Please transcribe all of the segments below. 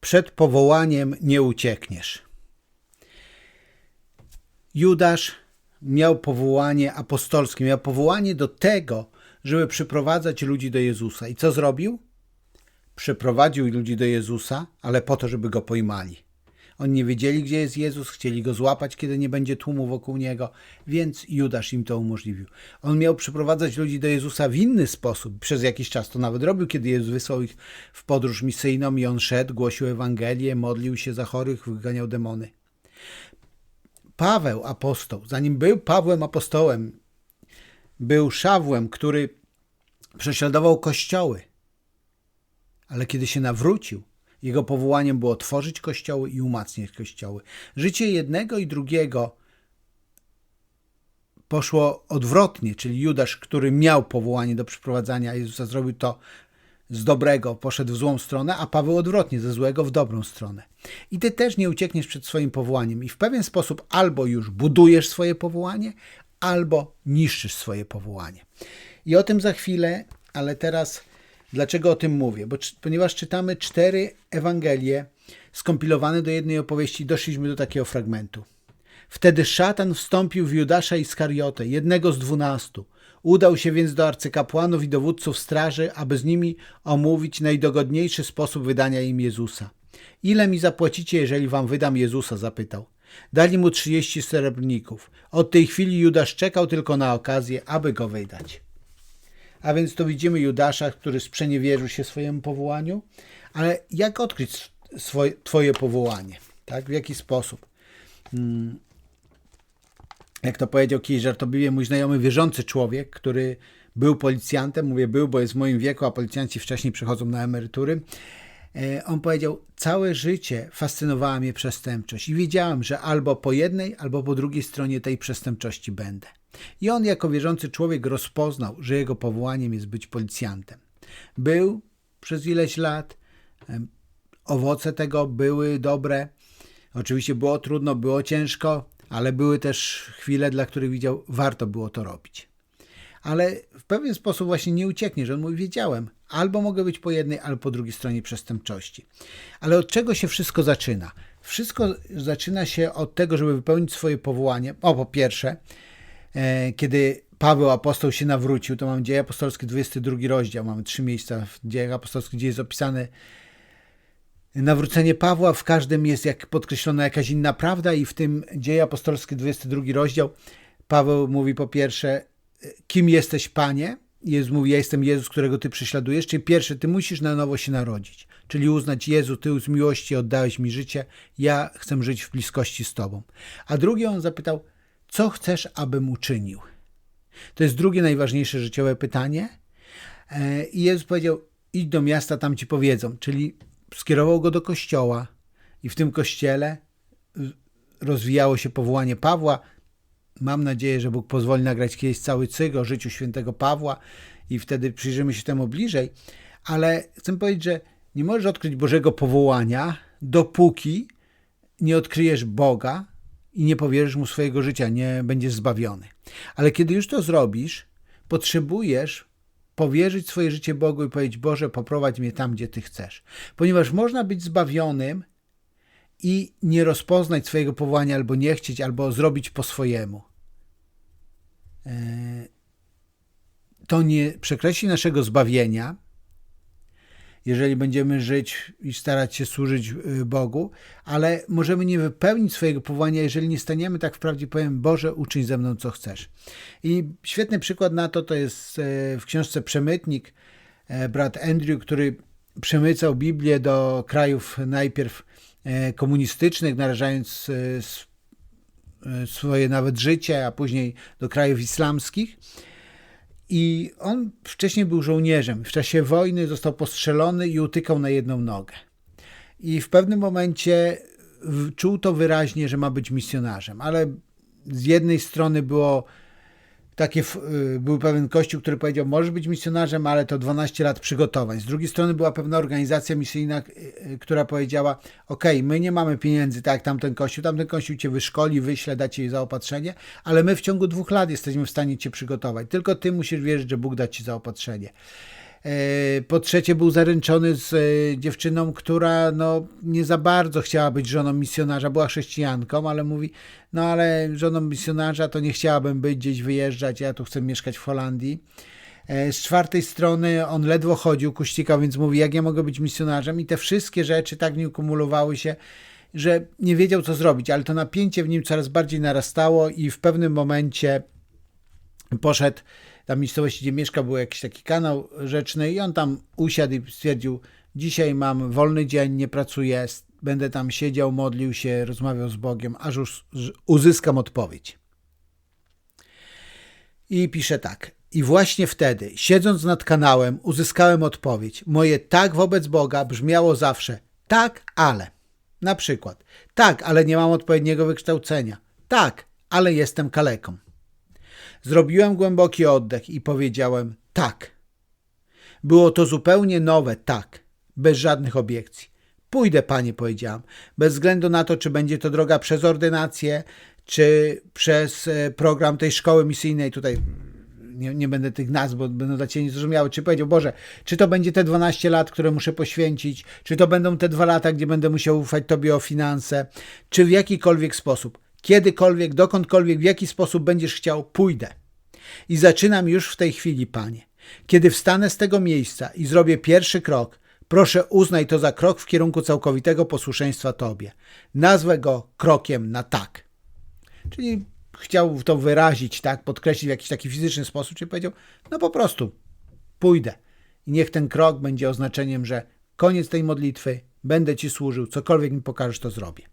Przed powołaniem nie uciekniesz. Judasz miał powołanie apostolskie, miał powołanie do tego, żeby przyprowadzać ludzi do Jezusa. I co zrobił? Przyprowadził ludzi do Jezusa, ale po to, żeby go pojmali. Oni nie wiedzieli, gdzie jest Jezus, chcieli go złapać, kiedy nie będzie tłumu wokół niego, więc Judasz im to umożliwił. On miał przyprowadzać ludzi do Jezusa w inny sposób. Przez jakiś czas to nawet robił, kiedy Jezus wysłał ich w podróż misyjną i on szedł, głosił Ewangelię, modlił się za chorych, wyganiał demony. Paweł, apostoł, zanim był Pawłem apostołem, był Szawłem, który prześladował kościoły. Ale kiedy się nawrócił, jego powołaniem było tworzyć kościoły i umacniać kościoły. Życie jednego i drugiego poszło odwrotnie, czyli Judasz, który miał powołanie do przyprowadzania Jezusa, zrobił to z dobrego, poszedł w złą stronę, a Paweł odwrotnie, ze złego w dobrą stronę. I ty też nie uciekniesz przed swoim powołaniem i w pewien sposób albo już budujesz swoje powołanie, albo niszczysz swoje powołanie. I o tym za chwilę, ale teraz Dlaczego o tym mówię? Bo, ponieważ czytamy cztery Ewangelie skompilowane do jednej opowieści, doszliśmy do takiego fragmentu. Wtedy szatan wstąpił w Judasza Iskariotę, jednego z dwunastu. Udał się więc do arcykapłanów i dowódców straży, aby z nimi omówić najdogodniejszy sposób wydania im Jezusa. Ile mi zapłacicie, jeżeli wam wydam Jezusa? zapytał. Dali mu trzydzieści srebrników. Od tej chwili Judasz czekał tylko na okazję, aby go wydać. A więc to widzimy Judasza, który sprzeniewierzył się swojemu powołaniu, ale jak odkryć swoje, Twoje powołanie? Tak? W jaki sposób? Hmm. Jak to powiedział kiedyś żartobliwie mój znajomy wierzący człowiek, który był policjantem, mówię był, bo jest w moim wieku, a policjanci wcześniej przechodzą na emerytury. E, on powiedział: Całe życie fascynowała mnie przestępczość i wiedziałem, że albo po jednej, albo po drugiej stronie tej przestępczości będę. I on jako wierzący człowiek rozpoznał, że jego powołaniem jest być policjantem. Był przez ileś lat, owoce tego były dobre. Oczywiście było trudno, było ciężko, ale były też chwile, dla których widział, warto było to robić. Ale w pewien sposób właśnie nie ucieknie, że on mówi, wiedziałem, albo mogę być po jednej, albo po drugiej stronie przestępczości. Ale od czego się wszystko zaczyna? Wszystko zaczyna się od tego, żeby wypełnić swoje powołanie. O, po pierwsze, kiedy Paweł apostoł się nawrócił, to mamy Dzieje Apostolskie 22 rozdział, mamy trzy miejsca w Dziejach Apostolskich, gdzie jest opisane nawrócenie Pawła, w każdym jest jak podkreślona jakaś inna prawda i w tym Dzieje Apostolskie 22 rozdział Paweł mówi po pierwsze, kim jesteś Panie? Jezus mówi, ja jestem Jezus, którego Ty prześladujesz. Czyli pierwsze, Ty musisz na nowo się narodzić. Czyli uznać, Jezu, Ty z miłości oddałeś mi życie, ja chcę żyć w bliskości z Tobą. A drugie on zapytał, co chcesz, abym uczynił? To jest drugie najważniejsze życiowe pytanie. E, I Jezus powiedział: idź do miasta, tam ci powiedzą. Czyli skierował go do kościoła, i w tym kościele rozwijało się powołanie Pawła. Mam nadzieję, że Bóg pozwoli nagrać kiedyś cały cykl o życiu świętego Pawła i wtedy przyjrzymy się temu bliżej. Ale chcę powiedzieć, że nie możesz odkryć Bożego powołania, dopóki nie odkryjesz Boga i nie powierzysz mu swojego życia, nie będziesz zbawiony. Ale kiedy już to zrobisz, potrzebujesz powierzyć swoje życie Bogu i powiedzieć: Boże, poprowadź mnie tam, gdzie Ty chcesz. Ponieważ można być zbawionym i nie rozpoznać swojego powołania, albo nie chcieć, albo zrobić po swojemu. E, to nie przekreśli naszego zbawienia, jeżeli będziemy żyć i starać się służyć y, Bogu, ale możemy nie wypełnić swojego powołania, jeżeli nie staniemy tak wprawdzie powiem, Boże, uczyń ze mną, co chcesz. I świetny przykład na to to jest e, w książce Przemytnik, e, brat Andrew, który przemycał Biblię do krajów najpierw e, komunistycznych, narażając swoje nawet życie, a później do krajów islamskich. I on wcześniej był żołnierzem. W czasie wojny został postrzelony i utykał na jedną nogę. I w pewnym momencie czuł to wyraźnie, że ma być misjonarzem, ale z jednej strony było takie, y, był pewien kościół, który powiedział, możesz być misjonarzem, ale to 12 lat przygotowań. Z drugiej strony była pewna organizacja misyjna, y, y, która powiedziała, ok, my nie mamy pieniędzy, tak jak tamten kościół, tamten kościół cię wyszkoli, wyśle, da ci zaopatrzenie, ale my w ciągu dwóch lat jesteśmy w stanie cię przygotować. Tylko ty musisz wierzyć, że Bóg da ci zaopatrzenie. E, Po trzecie, był zaręczony z e, dziewczyną, która no, nie za bardzo chciała być żoną misjonarza, była chrześcijanką, ale mówi: No, ale żoną misjonarza to nie chciałabym być, gdzieś wyjeżdżać, ja tu chcę mieszkać w Holandii. E, Z czwartej strony on ledwo chodził, kuścikał, więc mówi, jak ja mogę być misjonarzem? I te wszystkie rzeczy tak w nim kumulowały się, że nie wiedział, co zrobić, ale to napięcie w nim coraz bardziej narastało i w pewnym momencie poszedł, tam miejscowości, gdzie mieszka, był jakiś taki kanał rzeczny i on tam usiadł i stwierdził, dzisiaj mam wolny dzień, nie pracuję, będę tam siedział, modlił się, rozmawiał z Bogiem, aż już uzyskam odpowiedź. I pisze tak. I właśnie wtedy, siedząc nad kanałem, uzyskałem odpowiedź. Moje tak wobec Boga brzmiało zawsze tak, ale. Na przykład, tak, ale nie mam odpowiedniego wykształcenia. Tak, ale jestem kaleką. Zrobiłem głęboki oddech i powiedziałem tak. Było to zupełnie nowe tak, bez żadnych obiekcji. Pójdę, panie, powiedziałam, bez względu na to, czy będzie to droga przez ordynację, czy przez e, program tej szkoły misyjnej. Tutaj nie, nie będę tych nazw, bo będą dla Ciebie niezrozumiałe. Czy powiedział, Boże, czy to będzie te 12 lat, które muszę poświęcić, czy to będą te dwa lata, gdzie będę musiał ufać Tobie o finanse, czy w jakikolwiek sposób, kiedykolwiek, dokądkolwiek, w jaki sposób będziesz chciał, pójdę. I zaczynam już w tej chwili, Panie. Kiedy wstanę z tego miejsca i zrobię pierwszy krok, proszę uznaj to za krok w kierunku całkowitego posłuszeństwa Tobie. Nazwę go krokiem na tak. Czyli chciał to wyrazić, tak, podkreślić w jakiś taki fizyczny sposób, czyli powiedział, no po prostu pójdę. I niech ten krok będzie oznaczeniem, że koniec tej modlitwy, będę Ci służył, cokolwiek mi pokażesz, to zrobię.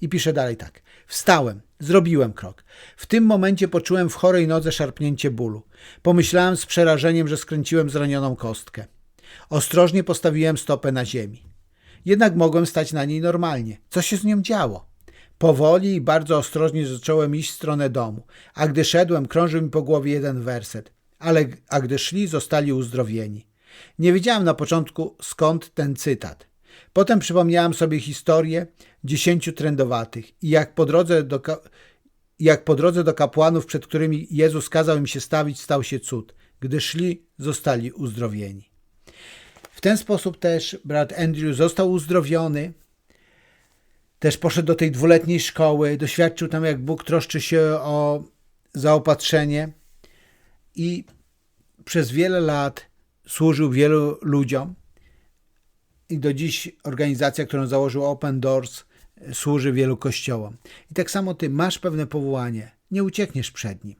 I pisze dalej tak. Wstałem, zrobiłem krok. W tym momencie poczułem w chorej nodze szarpnięcie bólu. Pomyślałem z przerażeniem, że skręciłem zranioną kostkę. Ostrożnie postawiłem stopę na ziemi. Jednak mogłem stać na niej normalnie. Co się z nią działo? Powoli i bardzo ostrożnie zacząłem iść w stronę domu, a gdy szedłem, krążył mi po głowie jeden werset. Ale a gdy szli, zostali uzdrowieni. Nie wiedziałem na początku skąd ten cytat. Potem przypomniałem sobie historię dziesięciu trędowatych i jak po drodze do, jak po drodze do kapłanów, przed którymi Jezus kazał im się stawić, stał się cud. Gdy szli, zostali uzdrowieni. W ten sposób też brat Andrew został uzdrowiony. Też poszedł do tej dwuletniej szkoły, doświadczył tam, jak Bóg troszczy się o zaopatrzenie i przez wiele lat służył wielu ludziom. I do dziś organizacja, którą założył Open Doors, służy wielu kościołom. I tak samo ty masz pewne powołanie, nie uciekniesz przed nim,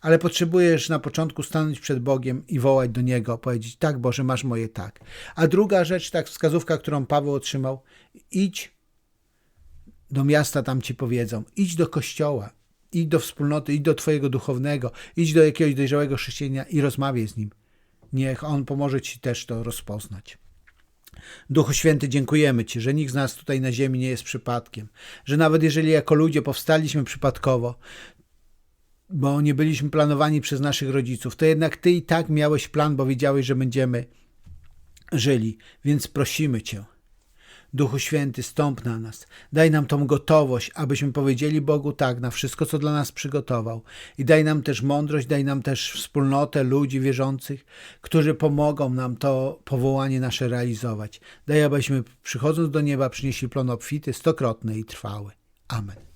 ale potrzebujesz na początku stanąć przed Bogiem i wołać do Niego, powiedzieć: Tak, Boże, masz moje tak. A druga rzecz, tak, wskazówka, którą Paweł otrzymał: idź do miasta, tam ci powiedzą, idź do kościoła, idź do wspólnoty, idź do Twojego duchownego, idź do jakiegoś dojrzałego chrześcijanina i rozmawiaj z nim. Niech on pomoże Ci też to rozpoznać. Duchu Święty, dziękujemy Ci, że nikt z nas tutaj na ziemi nie jest przypadkiem, że nawet jeżeli jako ludzie powstaliśmy przypadkowo, bo nie byliśmy planowani przez naszych rodziców, to jednak Ty i tak miałeś plan, bo wiedziałeś, że będziemy żyli, więc prosimy Cię. Duchu Święty, stąp na nas. Daj nam tą gotowość, abyśmy powiedzieli Bogu tak na wszystko, co dla nas przygotował. I daj nam też mądrość, daj nam też wspólnotę ludzi wierzących, którzy pomogą nam to powołanie nasze realizować. Daj, abyśmy przychodząc do nieba przynieśli plon obfity, stokrotny i trwały. Amen.